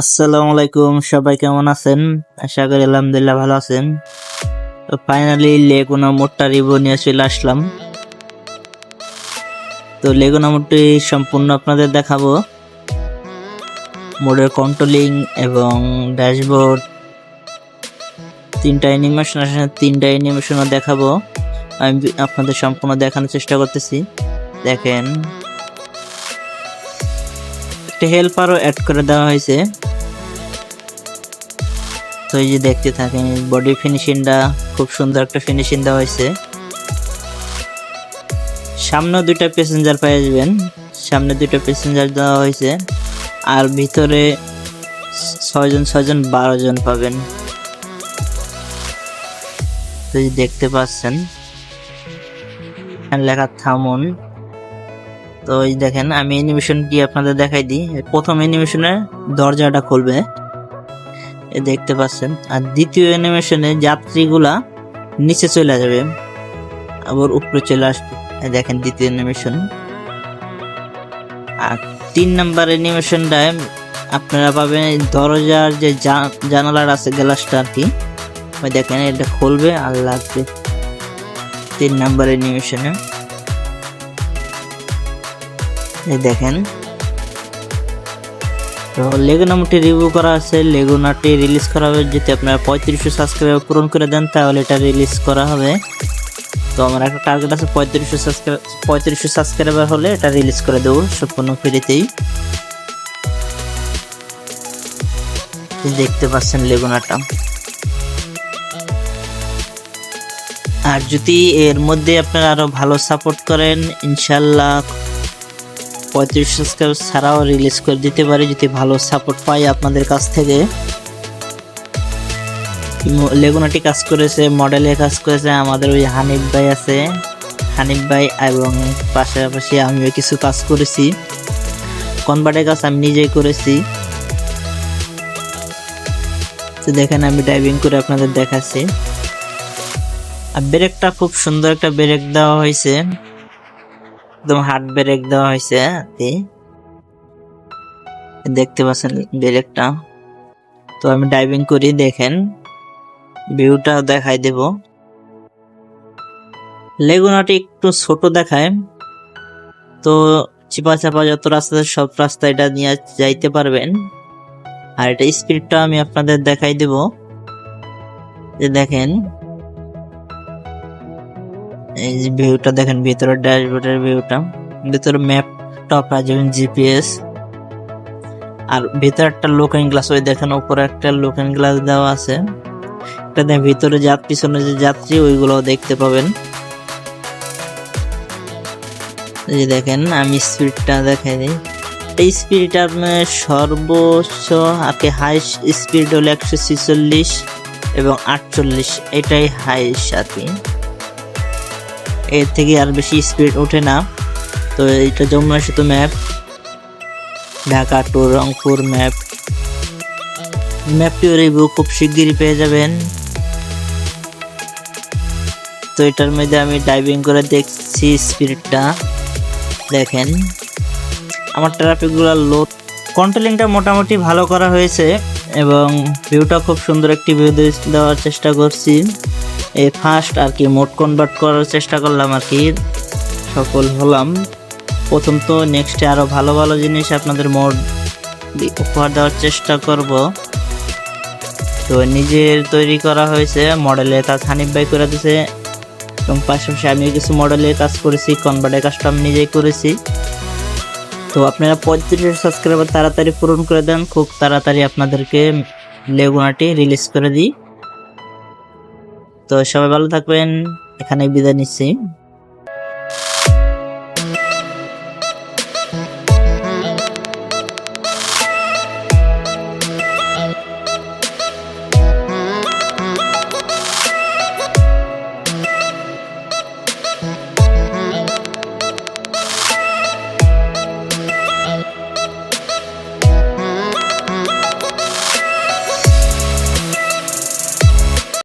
আসসালামু আলাইকুম, সবাই কেমন আছেন? আশা করি আলহামদুলিল্লাহ ভালো আছেন। তো ফাইনালি লেগুনা মোটটা রিভিউ নিয়ে চলে আসলাম। তো লেগুনা মোটটি সম্পূর্ণ আপনাদের দেখাবো। মোডের কন্ট্রোলিং এবং ড্যাশবোর্ড তিনটা অ্যানিমেশন আসলে তিনটা অ্যানিমেশনও দেখাবো। আমি আপনাদের সম্পূর্ণ দেখানোর চেষ্টা করতেছি। দেখেন। একটা হেল্পারও অ্যাড করে দেওয়া হয়েছে। তো এই যে দেখতে থাকেন বডি ফিনিশিংটা খুব সুন্দর একটা ফিনিশিং দেওয়া হয়েছে। সামনে দুইটা প্যাসেঞ্জার পেয়ে যাবেন সামনে দুইটা প্যাসেঞ্জার দেওয়া হয়েছে। আর ভিতরে ছয়জন ছয়জন বারো জন পাবেন। তো দেখতে পাচ্ছেন লেখা থামুন। তো এই দেখেন, আমি অ্যানিমেশনটি আপনাদের দেখাই দিই। প্রথম অ্যানিমেশনে দরজাটা খুলবে। দেখতে পাচ্ছেন। আর দ্বিতীয় অ্যানিমেশনে যাত্রীগুলা নিচে চলে যাবে। আবার উপরে চলে আসবে। দেখেন দ্বিতীয় অ্যানিমেশন আর তিন নাম্বার অ্যানিমেশনটায় আপনারা পাবেন দরজার যে জানালার আছে গ্লাসটা আর কি। দেখেন, এটা খুলবে, আর লাগবে। তিন নাম্বার অ্যানিমেশনে দেখেন। তো লেগুনামটি রিভিউ করা আছে, লেগুনাটি রিলিজ করা হবে যদি আপনারা পঁয়ত্রিশশো সাবস্ক্রাইবার পূরণ করে দেন, তাহলে এটা রিলিজ করা হবে। তো আমার একটা টার্গেট আছে, পঁয়ত্রিশশো সাবস্ক্রাইব পঁয়ত্রিশশো সাবস্ক্রাইবার হলে এটা রিলিজ করে দেবো সম্পূর্ণ ফ্রিতেই দেখতে পাচ্ছেন লেগুনাটা। আর যদি এর মধ্যে আপনারা আরও ভালো সাপোর্ট করেন, ইনশাল্লাহ পঁয়ত্রিশ সাবস্ক্রাইব ছাড়াও রিলিজ করে দিতে পারি যদি ভালো সাপোর্ট পাই আপনাদের কাছ থেকে। লেগুনাটি কাজ করেছে মডেলে কাজ করেছে, আমাদের ওই হানিফ ভাই আছে। হানিফ ভাই এবং পাশাপাশি আমিও কিছু কাজ করেছি। কনভার্টের কাজ আমি নিজেই করেছি। তো দেখেন আমি ড্রাইভিং করে আপনাদের দেখাচ্ছি। আর ব্রেকটা খুব সুন্দর একটা ব্রেক দেওয়া হয়েছে। একদম হার্ড ব্রেক দেওয়া হয়েছে আর দেখতে পাচ্ছেন ব্রেকটা তো আমি ড্রাইভিং করি, দেখেন। ভিউটা দেখাই দেব। লেগুনাটি একটু ছোট দেখায়। তো চিপা চাপা যত রাস্তা, সব রাস্তা এটা নিয়ে যাইতে পারবেন। আর এটা স্পিডটা আমি আপনাদের দেখাই দেব। যে দেখেন এই যে ভিউটা দেখেন, ভিতরে ড্যাশবোর্ডের ভিউটা, ভিতরে ম্যাপটা পাওয়া যাবেন জিপিএস। আর ভিতরে একটা লুকিং গ্লাস ওই দেখেন উপরে একটা লুকিং গ্লাস দেওয়া আছে। এটা দেখেন, ভিতরে যাত, পিছনে যে যাত্রী ওইগুলো দেখতে পাবেন। এই দেখেন, আমি স্পিডটা দেখাই দিই। এই স্পিডটা আপনার সর্বোচ্চ আর কি হাই স্পিড হলো একশো ছিচল্লিশ এবং আটচল্লিশ, এটাই হাইস আর কি এর থেকে আর বেশি স্পিড ওঠে না। তো এটা যমুনা সেতু map Dhaka to Rangpur map ম্যাপটিও review খুব শিগগিরই পেয়ে যাবেন। তো এটার মধ্যে আমি ডাইভিং করে দেখছি স্পিডটা দেখেন, আমার ট্রাফিকগুলো লোড কন্ট্রোলিংটা মোটামুটি ভালো করা হয়েছে এবং ভিউটা খুব সুন্দর একটি ভিউ দেওয়ার চেষ্টা করছি। এই ফার্স্ট আর কি মোড কনভার্ট করার চেষ্টা করলাম আর কি। সফল হলাম। প্রথম তো নেক্সটে আরও ভালো ভালো জিনিস আপনাদের মোড উপহার দেওয়ার চেষ্টা করব। তো নিজের তৈরি করা হয়েছে মডেলে কাজ হানিফ ভাই করে দিয়েছে এবং পাশাপাশি আমি কিছু মডেলের কাজ করেছি কনভার্টের কাজটা আমি নিজেই করেছি। তো আপনারা পঁয়ত্রিশ সাবস্ক্রাইবার তাড়াতাড়ি পূরণ করে দেন, খুব তাড়াতাড়ি আপনাদেরকে লেগুনাটি রিলিজ করে দিই। তো সবাই ভালো থাকবেন। এখানে বিদায় নিচ্ছি।